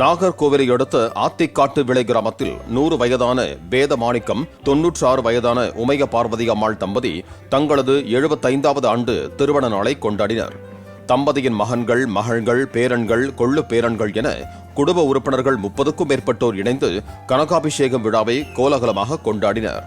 நாகர்கோவிலை அடுத்த ஆத்திக்காட்டு விளை கிராமத்தில் நூறு வயதான வேத மாணிக்கம் தொன்னூற்றி ஆறு வயதான உமைய பார்வதி அம்மாள் தம்பதி தங்களது எழுபத்தைந்தாவது ஆண்டு திருமண நாளை கொண்டாடினர். தம்பதியின் மகன்கள் மகள்கள் பேரன்கள் கொள்ளு பேரன்கள் என குடும்ப உறுப்பினர்கள் முப்பதுக்கும் மேற்பட்டோர் இணைந்து கனகாபிஷேகம் விழாவை கோலாகலமாக கொண்டாடினர்.